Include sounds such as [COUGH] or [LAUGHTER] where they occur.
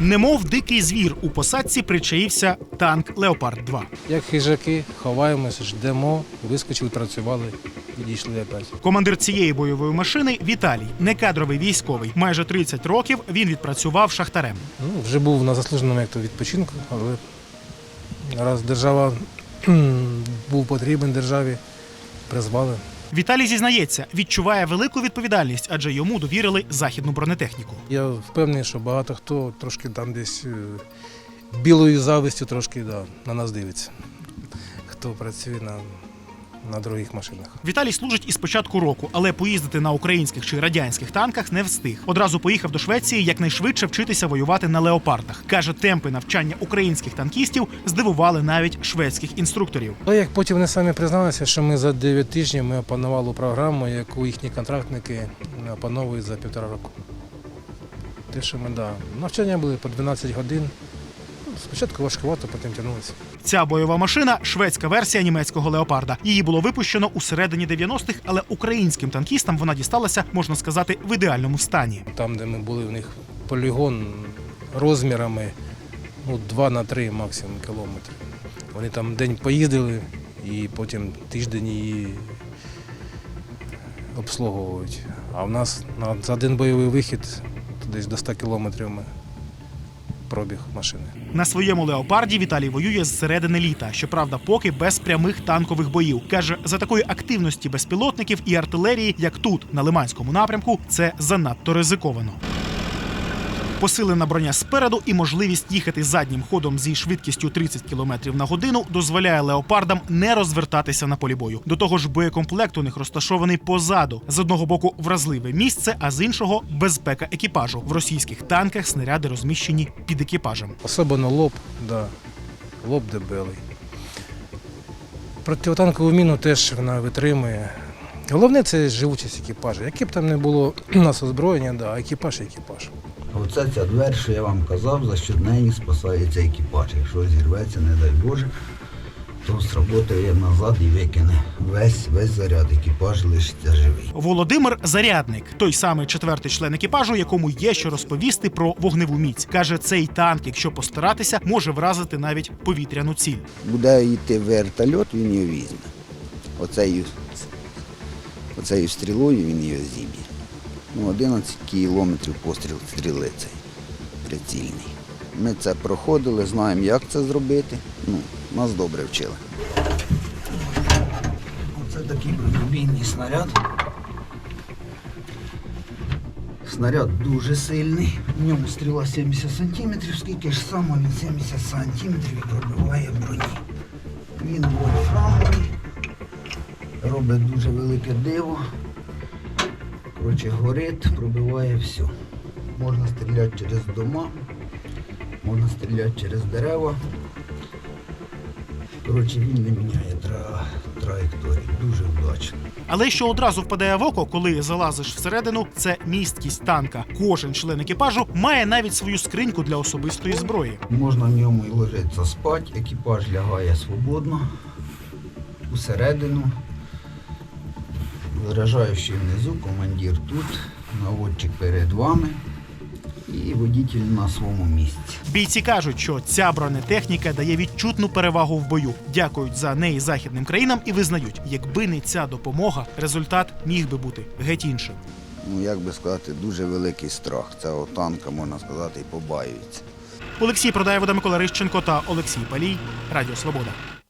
Немов дикий звір у посадці причаївся танк Леопард 2 Як хижаки, ховаємося, ждемо, вискочили, працювали, підійшли опять. Командир цієї бойової машини Віталій, некадровий військовий. Майже 30 років він відпрацював шахтарем. Ну, вже був на заслуженому як то відпочинку, але раз держава [CLEARS THROAT] був потрібен державі, призвали. Віталій зізнається, відчуває велику відповідальність, адже йому довірили західну бронетехніку. Я впевнений, що багато хто трошки там десь е, білою завистю трошки да, на нас дивиться, хто працює на, на других машинах. Віталій служить із початку року, але поїздити на українських чи радянських танках не встиг. Одразу поїхав до Швеції якнайшвидше вчитися воювати на леопардах. каже, темпи навчання українських танкістів здивували навіть шведських інструкторів. Але як потім вони самі призналися, що ми за 9 тижнів ми опанували програму, яку їхні контрактники опановують за півтора року. Те, що ми, да, навчання були по 12 годин. Спочатку важкувато, потім тягнулися. Ця бойова машина шведська версія німецького леопарда. Її було випущено у середині 90-х, але українським танкістам вона дісталася, можна сказати, в ідеальному стані. Там, де ми були, у них полігон розмірами ну, 2 на 3 максимум кілометри. Вони там день поїздили і потім тиждень її обслуговують. А в нас на, за один бойовий вихід десь до 100 кілометрів ми пробіг машини. На своєму леопарді Віталій воює з середини літа. Щоправда, поки без прямих танкових боїв. каже, за такої активності безпілотників і артилерії, як тут, на Лиманському напрямку, це занадто ризиковано. Посилена броня спереду і можливість їхати заднім ходом зі швидкістю 30 км на годину дозволяє леопардам не розвертатися на полі бою. До того ж, боєкомплект у них розташований позаду. З одного боку вразливе місце, а з іншого безпека екіпажу. В російських танках снаряди розміщені під екіпажем. Особливо лоб, да, лоб дебелий. Противотанкову міну теж вона витримує. Головне це живучість екіпажу. Яке б там не було у нас озброєння, да, екіпаж екіпаж. Оце ця двері, що я вам казав, за що неї спасається екіпаж. Якщо зірветься, не дай Боже, то сработає назад і викине весь, весь заряд. Екіпаж лишиться живий. Володимир Зарядник, той самий четвертий член екіпажу, якому є що розповісти про вогневу міць. каже, цей танк, якщо постаратися, може вразити навіть повітряну ціль. буде йти вертольот, він її візьме. Оцею, оцею стрілою він її зіб'є. Ну, 11 кілометрів постріл стріли цей прицільний. Ми це проходили, знаємо, як це зробити. Ну, нас добре вчили. Оце такий бронебійний снаряд. Снаряд дуже сильний. В ньому стріла 70 сантиметрів, скільки ж само він 70 сантиметрів і пробиває броні. Він вольфрамовий, робить дуже велике диво. Коротше, горить, пробиває все. Можна стріляти через дома, можна стріляти через дерева. Коротше, він не міняє тра... траєкторії. Дуже вдачно. Але що одразу впадає в око, коли залазиш всередину, це місткість танка. Кожен член екіпажу має навіть свою скриньку для особистої зброї. Можна в ньому і ложитися спати, екіпаж лягає свободно усередину. Заряджаючий внизу, командир тут, наводчик перед вами і водитель на своєму місці. Бійці кажуть, що ця бронетехніка дає відчутну перевагу в бою. Дякують за неї західним країнам і визнають, якби не ця допомога, результат міг би бути геть іншим. Ну, як би сказати, дуже великий страх. Цього танка, можна сказати, і побаюється. Олексій Продаєв, Микола Рищенко та Олексій Палій. Радіо Свобода.